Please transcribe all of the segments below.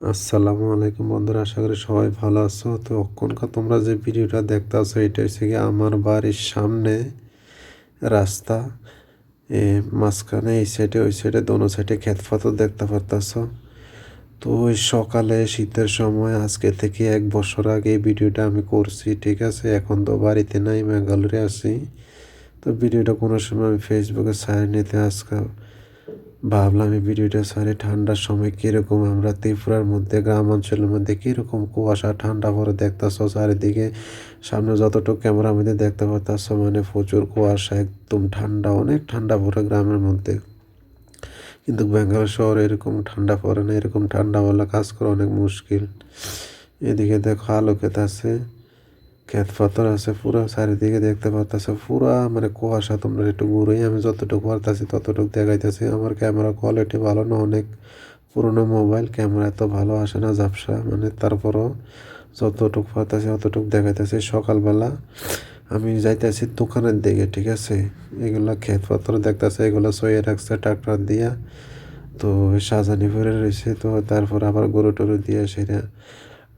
আসসালামু আলাইকুম বন্ধুরা, আশা করি সবাই ভালো আছো। তো অক্ষণকার তোমরা যে ভিডিওটা দেখতে আছো এটা হচ্ছে কি আমার বাড়ির সামনে রাস্তা। মাঝখানে এই সাইডে ওই সাইডে দোনো সাইডে ক্ষেত পাথর দেখতে পারতাছ। তো ওই সকালে শীতের সময়, আজকে থেকে এক বছর আগে ভিডিওটা আমি করছি, ঠিক আছে? এখন তো বাড়িতে নাই, মেঘালয়ে আছি। তো ভিডিওটা কোনো সময় আমি ফেসবুকে ছাড় নিতে আজকে ভাবলাম এই ভিডিওটা সারে ঠান্ডার সময় কীরকম আমরা ত্রিপুরার মধ্যে গ্রাম অঞ্চলের মধ্যে কীরকম কুয়াশা, ঠান্ডা পরে দেখতেছ? চারিদিকে সামনে যতটুকু ক্যামেরা মধ্যে দেখতে পারতাছ মানে প্রচুর কুয়াশা, একদম ঠান্ডা, অনেক ঠান্ডা পড়ে গ্রামের মধ্যে। কিন্তু বেঙ্গালোর শহরে এরকম ঠান্ডা পড়ে না, এরকম ঠান্ডা বলে কাজ করা অনেক মুশকিল। এদিকে দেখো আলোকেত আছে ক্ষেত পাথর আছে পুরো, চারিদিকে দেখতে পারতেছে পুরা মানে কুয়াশা, তোমরা একটু ঘুরেই আমি যতটুকু পারতেছি ততটুকু দেখাইতেছি। আমার ক্যামেরা কোয়ালিটি ভালো না, অনেক পুরনো মোবাইল ক্যামেরা এত ভালো আসে না ঝাপসা মানে তারপরও যতটুকু পারতেছি অতটুকু দেখাইতেছি। সকালবেলা আমি যাইতেছি দোকানের দিকে, ঠিক আছে? এগুলা ক্ষেত পাথর দেখতেছে, এগুলো সইয়ে রাখছে, ট্রাক্টর দিয়া। তো সাজানি ভরে রয়েছে তো তারপর আবার গরু টরু দিয়ে সেটা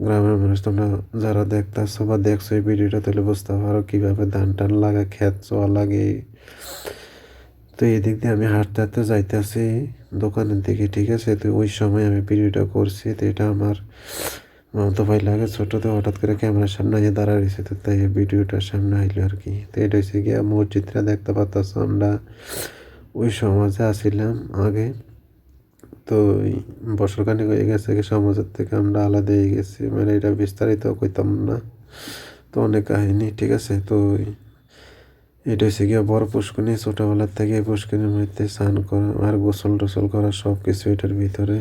গ্রামের মানুষ তোমরা যারা দেখতেছো বা দেখছ এই ভিডিওটা, তাহলে বুঝতে পারো কীভাবে ধান টান লাগা, ক্ষেত চোয়া লাগে। তো এই দিক দিয়ে আমি হাঁটতে হাঁটতে যাইতেছি দোকানের দিকে, ঠিক আছে? তো ওই সময় আমি ভিডিওটা করছি, তো এটা আমার মামতো ভাই লাগে ছোটোতে হঠাৎ করে ক্যামেরার সামনে আগে দাঁড়া রয়েছে তো তাই ভিডিওটার সামনে আইলো আর কি। তো এটা হচ্ছে গিয়ে মসজিদটা দেখতে পারতাম আমরা। ওই সমাজে আসিলাম আগে। তো বছরখানিক হয়ে গেছে সমাজের থেকে আমরা আলাদা হয়ে গেছি। মানে এটা বিস্তারিত কইতাম না। তো অনেক কাহিনী, ঠিক আছে? তো এটা হচ্ছে গিয়ে বড় পুষ্করণী, ছোটোবেলার থেকে এই পুষ্করণীর মধ্যে স্নান করা আর গোসল টোসল করা সব কিছু এটার ভিতরে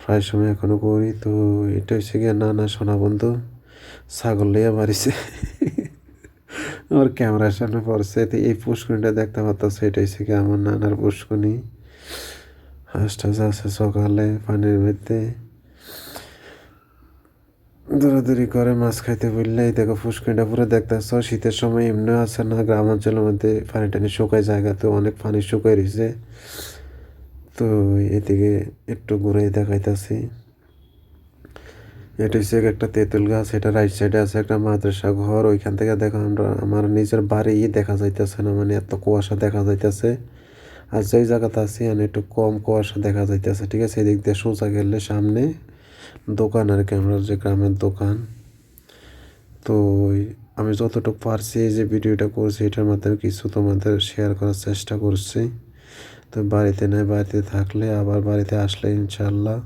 প্রায় সময় এখনও করি। তো এটা হচ্ছে গিয়ে না না সোনা বন্ধু ছাগল লইয়া বাড়িছে। আমার ক্যামেরার সামনে পড়ছে। তো এই পুষ্করণীটা দেখতে পারতাম সেটা হচ্ছে গিয়ে আমার নানার পুষ্করণী। হাঁস টাস সকালে পানির মধ্যে দৌড়াদৌড়ি করে, মাছ খাইতে বললেই দেখো ফুসকুনিটা পুরো দেখতেছ, শীতের সময় এমনি আছে না গ্রাম অঞ্চলের মধ্যে পানি টানি শুকায় জায়গাতে অনেক পানি শুকাই রয়েছে। তো এদিকে একটু ঘুরে দেখাইতেছি। এটা হচ্ছে একটা তেঁতুল গাছ, এটা রাইট সাইডে আছে একটা মাদ্রাসা ঘর, ওইখান থেকে দেখো আমরা, আমার নিজের বাড়ি দেখা যাইতেছে না মানে এত কুয়াশা দেখা যাইতেছে। আর যেই জায়গাতে আছি মানে একটু কম কুয়াশা দেখা যাইতেছে, ঠিক আছে? এদিক দিয়ে সোজা গেলে সামনে দোকান আর কি, আমরা যে গ্রামের দোকান। তো আমি যতটুকু পারছি যে ভিডিওটা করছি, এটার মাধ্যমে কিছু তোমাদের শেয়ার করার চেষ্টা করছি। তো বাড়িতে নেই, বাড়িতে থাকলে আবার বাড়িতে আসলে ইনশাল্লাহ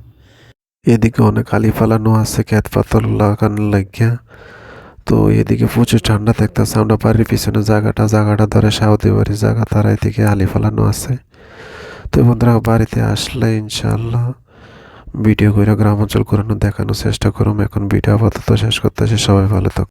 এদিকে অনেক আলি ফালানো আছে, ক্ষেত পাতর লাগানোর লাগিয়া। তো এদিকে প্রচুর ঠান্ডা থাকতেছে আমরা বাড়ির পিছনে জায়গাটা জায়গাটা ধরে সাউদি বাড়ির জায়গা, তারা এদিকে আলি ফালানো আছে। তো বন্ধুরা, বাড়িতে আসলে ইনশাল্লাহ ভিডিও করে গ্রামাঞ্চল করানো দেখানোর চেষ্টা করুন এখন ভিডিও আপাতত শেষ করতেছি। সবাই ভালো থাক